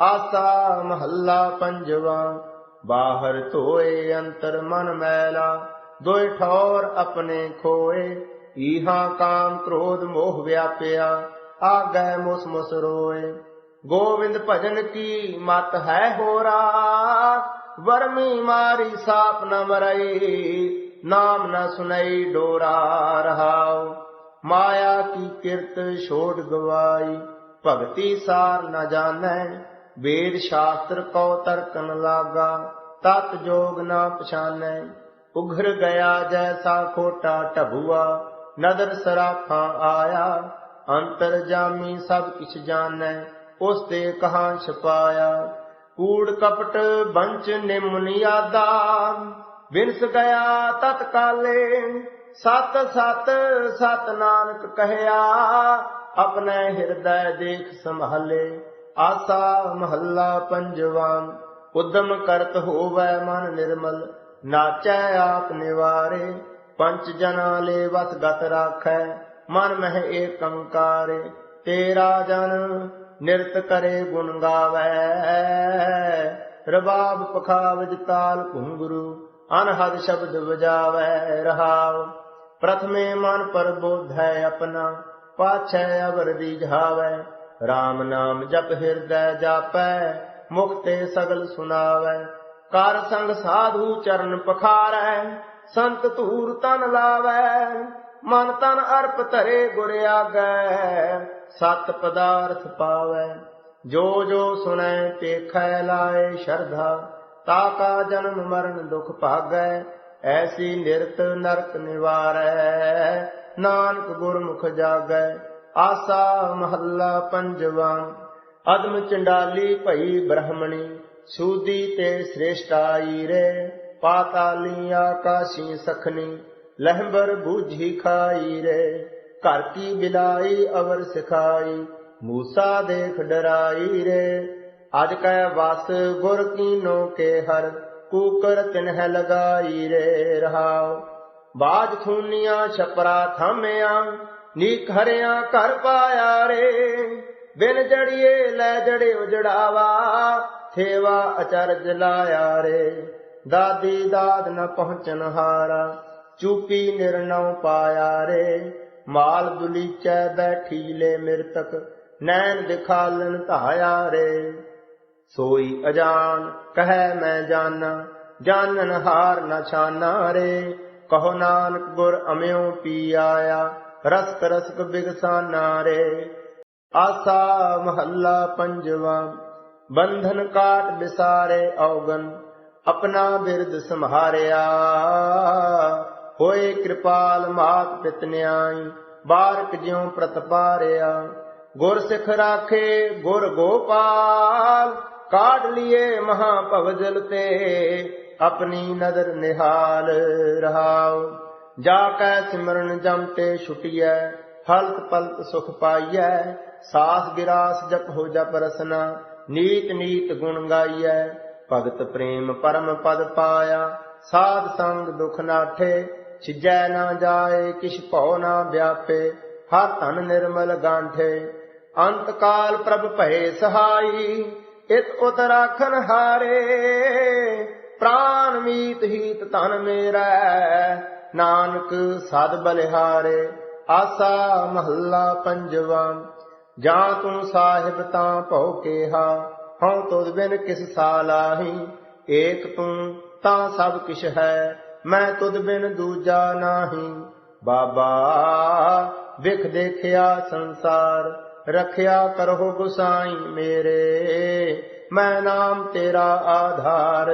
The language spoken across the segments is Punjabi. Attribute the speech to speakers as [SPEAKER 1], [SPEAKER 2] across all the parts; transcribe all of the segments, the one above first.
[SPEAKER 1] ਆਸਾ ਮਹੱਲਾ ਪੰਜਵਾ, ਬਾਹਰ ਧੋਏ ਅੰਤਰ ਮਨ ਮੈਲਾ ਦੋਇ ਠੌਰ ਆਪਣੇ ਖੋਏ, ਈਹਾ ਕਾਮ ਕ੍ਰੋਧ ਮੋਹ ਵਿਆਪਿਆ, ਆਗੈ ਮੁਸ ਮੁਸ ਰੋਏ। ਗੋਵਿੰਦ ਭਜਨ ਕੀ ਮਤ ਹੈ ਹੋਰਾ, ਵਰਮੀ ਮਾਰੀ ਸਾਪ ਨ ਮਰਈ, ਨਾਮ ਨ ਸੁਨਈ ਡੋਰਾ ਰਹਾਉ। ਮਾਇਆ ਕੀ ਕਿਰਤ ਛੋੜ ਗਵਾਈ, ਭਗਤੀ ਸਾਰ ਨ ਜਾਣੈ ਵੇਦ ਸ਼ਾਸਤਰ ਕਉ ਤਰਕਨ ਲਾਗਾ, ਤਤ ਜੋਗ ਨਾ ਪਛਾਨੈ, ਉਘਰ ਗਿਆ ਜੈਸਾ ਖੋਟਾ ਢਬੂਆ, ਨਦਰ ਸਰਾਖਾਂ ਆਇਆ, ਅੰਤਰ ਜਾਮੀ ਸਭ ਕਿਛ ਜਾਣੈ, ਉਸ ਤੇ ਕਹਾਂ ਛਪਾਇਆ। ਕੂੜ ਕਪਟ ਬੰਚ ਨਿਮਨਿਆਦਾ ਵਿਨਸ ਗਿਆ ਤਤ ਕਾਲੇ, ਸਤ ਸਤ ਸਤ ਨਾਨਕ ਕਹਿਆ, ਆਪਣੇ ਹਿਰਦੈ ਦੇਖ ਸੰਭਾਲੇ। ਆਸਾ ਮਹੱਲਾ ਪੰਜਵਾ, ਉਦਮ ਕਰਤ ਹੋਵੈ ਮਨ ਨਿਰਮਲ, ਨਾਚੈ ਆਪ ਨਿਵਾਰੇ ਪੰਚ ਜਨਾ ਲੈ ਵਸ ਗਤ ਰਾਖੈ, ਮਨ ਮਹਿ ਏਕੰਕਾਰੇ ਤੇਰਾ ਜਨ ਨਿਰਤ ਕਰੇ ਗੁਣ ਗਾਵੈ। ਰਬਾਬ ਪਖਾਵਜ ਤਾਲ ਘੁੰਗਰੂ, ਅਨਹਦ ਸ਼ਬਦ ਵਜਾਵੈ ਰਹਾਉ। ਪ੍ਰਥਮੇ ਮਨ ਪਰ ਬੋਧੈ ਆਪਣਾ, ਪਾਛੈ ਅਵਰ ਦੀਝਾਵੈ RAM ਨਾਮ ਜਪ ਹਿਰਦੈ ਜਾਪੈ, ਮੁਖ ਤੇ ਸਗਲ ਸੁਨਾਵੈ। ਕਰ ਸੰਗ ਸਾਧੂ ਚਰਨ ਪਖਾਰੈ, ਸੰਤ ਧੂਰ ਤਨ ਲਾਵੈ। ਮਨ ਤਨ ਅਰਪ ਧਰੇ ਗੁਰ ਆਗੈ, ਸਤ ਪਦਾਰਥ ਪਾਵੈ। ਜੋ ਜੋ ਸੁਣੈ ਤੇਖੈ ਲਾਏ ਸ਼ਰਧਾ, ਤਾ ਕਾ ਜਨਮ ਮਰਨ ਦੁਖ ਭਾਗੈ। ਐਸੀ ਨਿਰਤ ਨਰਕ ਨਿਵਾਰੈ, ਨਾਨਕ ਗੁਰਮੁਖ ਜਾਗੈ। ਆਸਾ ਮਹੱਲਾ ਪੰਜਵਾ, ਅਦਮ ਚੰਡਾਲੀ ਭਈ ਬ੍ਰਹਮਣੀ, ਸੂਦੀ ਤੇ ਸ੍ਰੇਸ਼ਟਾਈ ਰੇ, ਪਾਤਾਲੀ ਆਕਾਸ਼ੀ ਸਖਨੀ ਲਹਿਬਰ ਬੂਝੀ ਖਾਈ ਰੇ, ਘਰ ਕੀ ਬਿਲਾਈ ਅਵਰ ਸਿਖਾਈ, ਮੂਸਾ ਦੇਖ ਡਰਾਈ ਰੇ, ਅਜ ਕੈ ਵਸ ਗੁਰ ਕੀਨੋ ਕੇ ਹਰ, ਕੂਕਰ ਤਿਨਹਿ ਲਗਾਈ ਰੇ ਰਹਾਉ, ਬਾਜ ਖੂਨੀਆਂ ਛਪਰਾ ਥਾਮਿਆ ਨੀਕ ਹਰਿਆ ਘਰ ਪਾਇਆ ਰੇ। ਬਿਨ ਜੜੀਏ ਲੈ ਜੜੇ ਉਜੜਾਵਾ ਥੇਵਾ ਅਚਰਜ ਲਾਇਆ ਰੇ। ਦਾਦੀ ਦਾਦ ਨ ਪਹੁੰਚਨ ਹਾਰਾ, ਚੂਪੀ ਨਿਰਨਉ ਪਾਇਆ ਰੇ। ਮਾਲ ਦੁਲੀਚੈ ਬੈਠੀ ਲੈ ਮਿਰਤਕ, ਨੈਣ ਦਿਖਾਲਨ ਧਾਇਆ ਰੇ। ਸੋਈ ਅਜਾਨ, ਕਹੈ ਮੈਂ ਜਾਣਾ ਜਾਣਨ ਹਾਰ ਨ ਛਾਨਾ ਰੇ। ਕਹੋ ਨਾਨਕ ਗੁਰ ਅਮਿਉ ਪੀ ਆਇਆ ਰਸਕ ਰਸਕ ਬਿਗਸਾਨਾ ਰੇ। ਆਸਾ ਮਹੱਲਾ ਪੰਜਵਾ, ਬੰਧਨ ਕਾਟ ਬਿਸਾਰੇ ਔਗਨ, ਆਪਣਾ ਬਿਰਦ ਸੰਭਾਰਿਆ ਹੋਏ ਕਿਰਪਾਲ ਮਾਤ ਪਿਤ ਨਿਆਈ, ਬਾਰਕ ਜਿਉ ਪ੍ਰਤਪਾਰਿਆ ਗੁਰ ਸਿਖ ਰਾਖੇ ਗੁਰ ਗੋਪਾਲ, ਕਾਢ ਲਿਏ ਮਹਾ ਭਵਜਲ ਤੇ, ਆਪਣੀ ਨਦਰ ਨਿਹਾਲ ਰਹਾਉ ਜਾ ਕੈ ਸਿਮਰਨ ਜਮ ਤੇ ਛੁਟਿਐ ਹਲਤ ਪਲਤ ਸੁਖ ਪਾਈਐ, ਸਾਸ ਗਿਰਾਸ ਜਪ ਹੋ ਜਪ ਰਸਨਾ, ਨੀਤ ਨੀਤ ਗੁਣ ਗਾਈਐ, ਭਗਤ ਪ੍ਰੇਮ ਪਰਮ ਪਦ ਪਾਇਆ, ਸਾਧ ਸੰਗ ਦੁਖ ਨਾਠੇ, ਛਿਜੈ ਨਾ ਜਾਏ, ਕਿਛ ਭਉ ਨਾ ਵਿਆਪੇ, ਹਰ ਧਨ ਨਿਰਮਲ ਗਾਂਠੇ। ਅੰਤ ਕਾਲ ਪ੍ਰਭ ਭਏ ਸਹਾਈ, ਇਤ ਉਤ ਰਾਖਨ ਹਾਰੇ, ਪ੍ਰਾਨ ਮੀਤ ਹੀਤ ਧਨ ਮੇਰਾ ਨਾਨਕ ਸਦ ਬਲਿਹਾਰੇ, ਆਸਾ ਮਹੱਲਾ ਪੰਜਵਾ। ਜਾਂ ਤੂੰ ਸਾਹਿਬ ਤਾਂ ਭਉ ਕੇਹਾ, ਹਉ ਤੁਧ ਬਿਨ ਕਿਸ ਸਾਲਾਹੀ ਏਕ ਤੂੰ ਤਾਂ ਸਭ ਕਿਛ ਹੈ, ਮੈਂ ਤੁਧ ਬਿਨ ਦੂਜਾ ਨਾਹੀ। ਬਾਬਾ, ਵਿਖ ਦੇਖਿਆ ਸੰਸਾਰ, ਰਖਿਆ ਕਰੋ ਗੁਸਾਈ ਮੇਰੇ। ਮੈਂ ਨਾਮ ਤੇਰਾ ਆਧਾਰ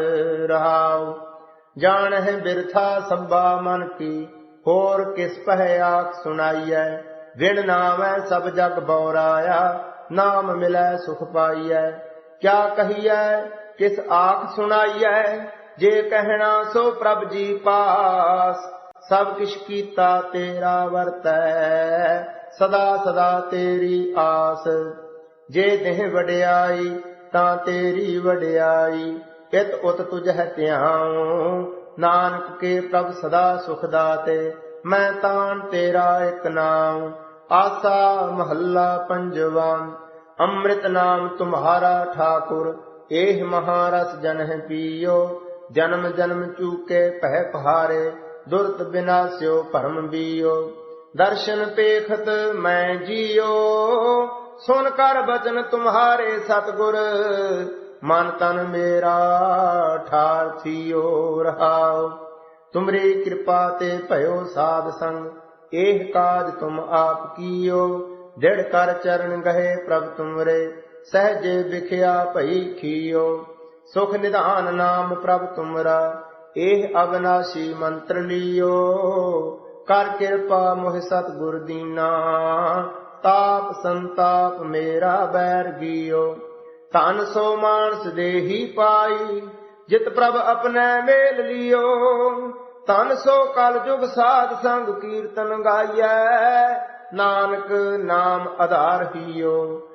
[SPEAKER 1] ਰਹਾਉ। ਜਾਣ ਹੈ ਬਿਰਥਾ ਸੰਭਾ ਮਨ ਕੀ, ਹੋਰ ਕਿਸ ਪਹਿ ਆਖ ਸੁਣਾਈਐ? ਵਿਣ ਨਾਮੈ ਸਭ ਜਗ ਬੌਰਾਇਆ, ਨਾਮ ਮਿਲੈ ਸੁਖ ਪਾਈਐ। ਕਿਆ ਕਹੀਐ? ਕਿਸ ਆਖ ਸੁਣਾਈਐ? ਜੇ ਕਹਿਣਾ ਸੋ ਪ੍ਰਭ ਜੀ ਪਾਸ, ਸਭ ਕਿਛ ਕੀਤਾ ਤੇਰਾ ਵਰਤੈ। ਸਦਾ ਸਦਾ ਤੇਰੀ ਆਸ, ਜੇ ਦੇਹ ਵਡਿਆਈ, ਤਾਂ ਤੇਰੀ ਵਡਿਆਈ। ਇਤ ਉਤ ਤੁਝ ਹੈ ਧਿਆਉ ਨਾਨਕ ਕੇ ਪ੍ਰਭ ਸਦਾ ਸੁਖ ਦਾਤੇ, ਮੈਂ ਤਾਨ ਤੇਰਾ ਇੱਕ ਨਾਮ। ਆਸਾ ਮਹੱਲਾ ਪੰਜਵਾ, ਅੰਮ੍ਰਿਤ ਨਾਮ ਤੁਮਹਾਰਾ ਠਾਕੁਰ, ਏਹ ਮਹਾਰਸ ਜਨ ਪੀਓ। ਜਨਮ ਜਨਮ ਚੂਕੇ ਪਹਿ ਪਹਾਰੇ, ਦੁਰਤ ਬਿਨਾਸਿਓ ਭਰਮ ਬੀਓ। ਦਰਸ਼ਨ ਪੇਖਤ ਮੈਂ ਜੀਓ, ਸੁਨ ਕਰ ਬਚਨ ਤੁਮਹਾਰੇ ਸਤਗੁਰ। ਮਨ ਤਨ ਮੇਰਾ ਠਾਰ ਥੀਓ ਰਹਾਓ। ਤੁਮਰੀ ਕਿਰਪਾ ਤੇ ਭਇਓ ਸਾਧ ਸੰਗ, ਇਹ ਕਾਜ ਤੁਮ ਆਪ ਕੀਓ। ਜੜ ਕਰ ਚਰਨ ਗਏ ਪ੍ਰਭ ਤੁਮਰੇ, ਸਹਜੇ ਵਿਖਿਆ ਭਈ ਖੀਓ। ਸੁਖ ਨਿਧਾਨ ਨਾਮ ਪ੍ਰਭ ਤੁਮਰਾ, ਇਹ ਅਬਨਾਸ਼ੀ ਮੰਤਰ ਲਿਓ। ਕਰ ਕਿਰਪਾ ਮੋਹਿ ਸਤ ਗੁਰ ਦੀਨਾ, ਤਾਪ ਸੰਤਾਪ ਮੇਰਾ ਬੈਰ ਗੀਓ। ਧਨ ਸੋ ਮਾਨਸ ਦੇਹੀ ਪਾਈ, ਜਿਤ ਪ੍ਰਭ ਆਪਣੇ ਮੇਲ ਲਿਓ। ਧਨ ਸੋ ਕਲ ਜੁਗ ਸਾਧ ਸੰਗ ਕੀਰਤਨ ਗਾਈਐ, ਨਾਨਕ ਨਾਮ ਆਧਾਰ ਹੀਓ।